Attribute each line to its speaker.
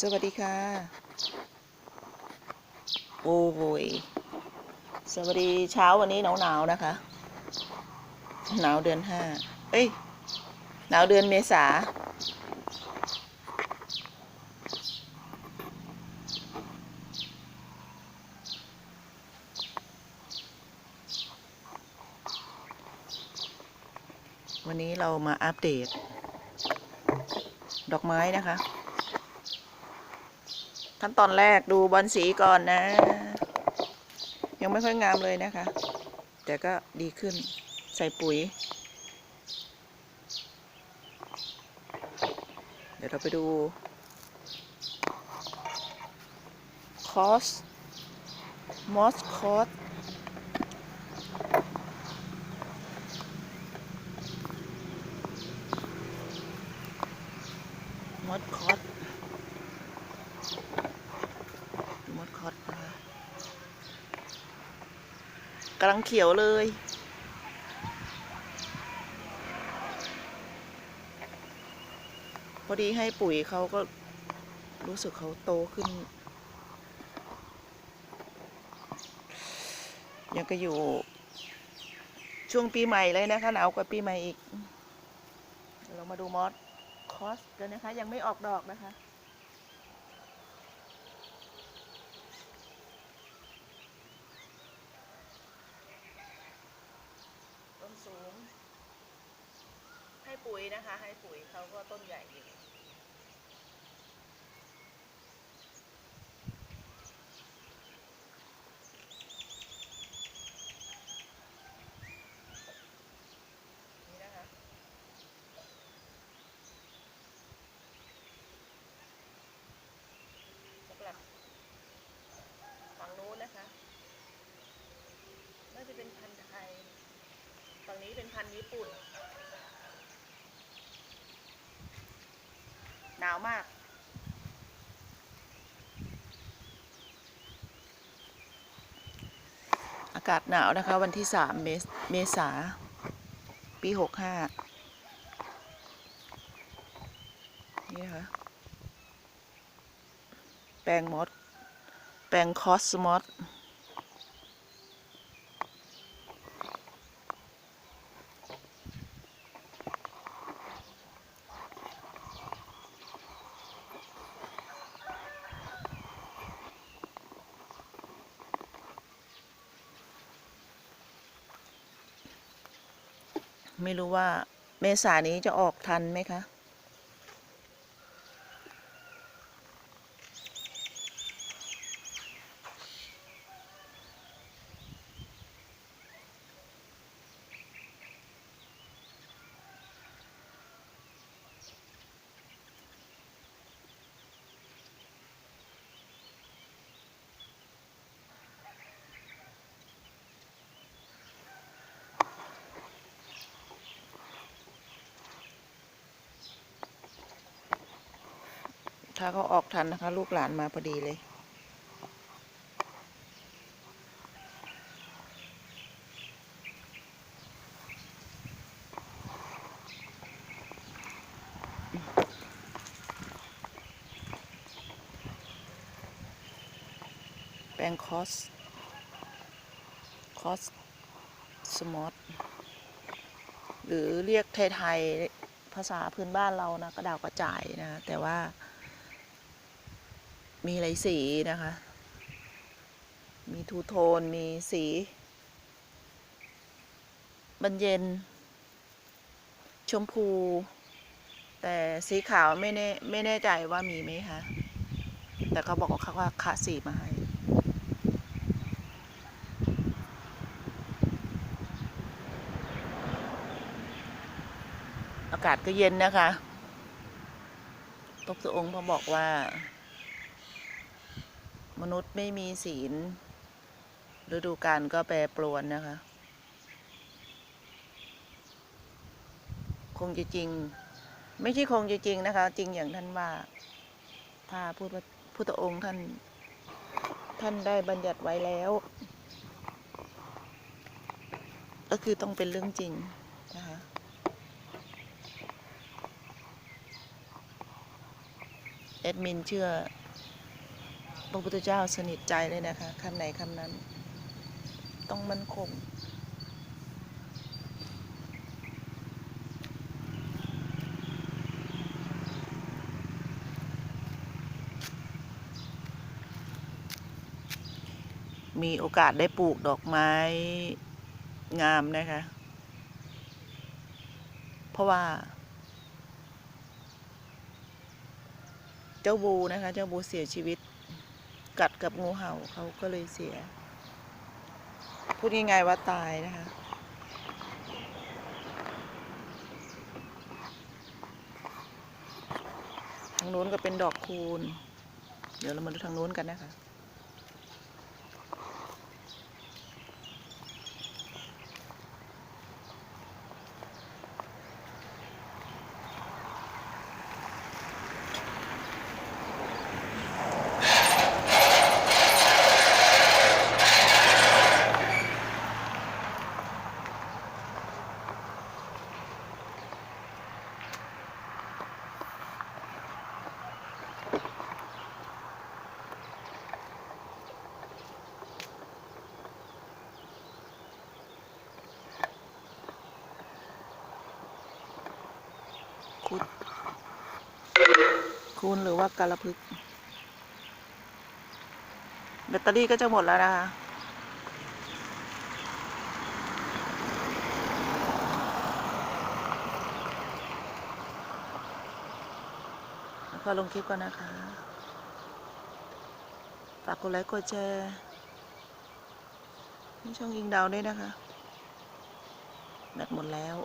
Speaker 1: สวัสดีค่ะ โอ้โหยสวัสดีเช้าวันนี้หนาวหนาวนะคะ หนาวเดือนห้าเอ้ย หนาวเดือนเมษาวันนี้เรามาอัปเดต ดอกไม้นะคะ ขั้นตอนแรกดูบอลสีก่อนนะ ยังไม่ค่อยงามเลยนะคะ แต่ก็ดีขึ้นใส่ปุ๋ย เดี๋ยวเราไปดูคอสมอสคอสมอสคอส มดคอสนะคะกำลังเขียวเลย พอดีให้ปุ๋ยเขาก็รู้สึกเขาโตขึ้น ยังก็อยู่ช่วงปีใหม่เลยนะคะ หนาวกว่าปีใหม่อีก เรามาดูมอสคอสกันนะคะ ยังไม่ออกดอกนะคะ สูง ให้ปุ๋ยนะคะ ให้ปุ๋ยเขาก็ต้นใหญ่อยู่นี่นะคะสำหรับฝั่งนู้นนะคะ น่าจะเป็นพันธุ์ไทย ฝั่ง นี้เป็นพันธุ์ญี่ปุ่น หนาวมาก อากาศหนาวนะคะ วันที่สามเมษเมษาปีหกห้านี่นะคะแปลงมอสแปลงคอสมอส ไม่รู้ว่าเมษานี้จะออกทันไหมคะ ถ้าเขาออกทันนะคะ ลูกหลานมาพอดีเลยแปลงคอส คอส สมอตหรือเรียกไทย ๆ ภาษาพื้นบ้านเรานะกระดาวกระจายนะ แต่ว่า มีหลายสีนะคะ มีทูโทน มีสี บรรเย็น ชมพู แต่สีขาวไม่แน่ไม่แน่ใจว่ามีไหมคะ แต่เขาบอกเขาว่าคะสีมาให้อากาศก็เย็นนะคะพระพุทธองค์พระบอกว่า มนุษย์ไม่มีศีลฤดูกาลก็แปรปรวนนะคะ คงจะจริง ไม่ใช่คงจะจริงนะคะ จริงอย่างท่านว่าถ้าพูดว่าพุทธองค์ท่าน ท่านได้บัญญัติไว้แล้ว ก็คือต้องเป็นเรื่องจริงนะคะแอดมินเชื่อ ระพุทธเจ้าสนิทใจเลยนะคะคำไหนคำนั้น ต้องมั่นคงมีโอกาสได้ปลูกดอกไม้งามนะคะ เพราะว่า เจ้าบูนะคะ เจ้าบูเสียชีวิต กัดกับงูเห่าเขาก็เลยเสีย พูดง่ายๆว่าตายนะคะ ทางโน้นก็เป็นดอกคูณ เดี๋ยวเรามาดูทางโน้นกันนะคะ คุด คูณหรือว่ากาละพึก แบตเตอรี่ก็จะหมดแล้วนะคะแล้วก็ลงคลิปก่อนนะคะ ฝากกดไลค์กดแชร์ช่องยิงดาวด้วยนะคะ แบตหมดแล้ว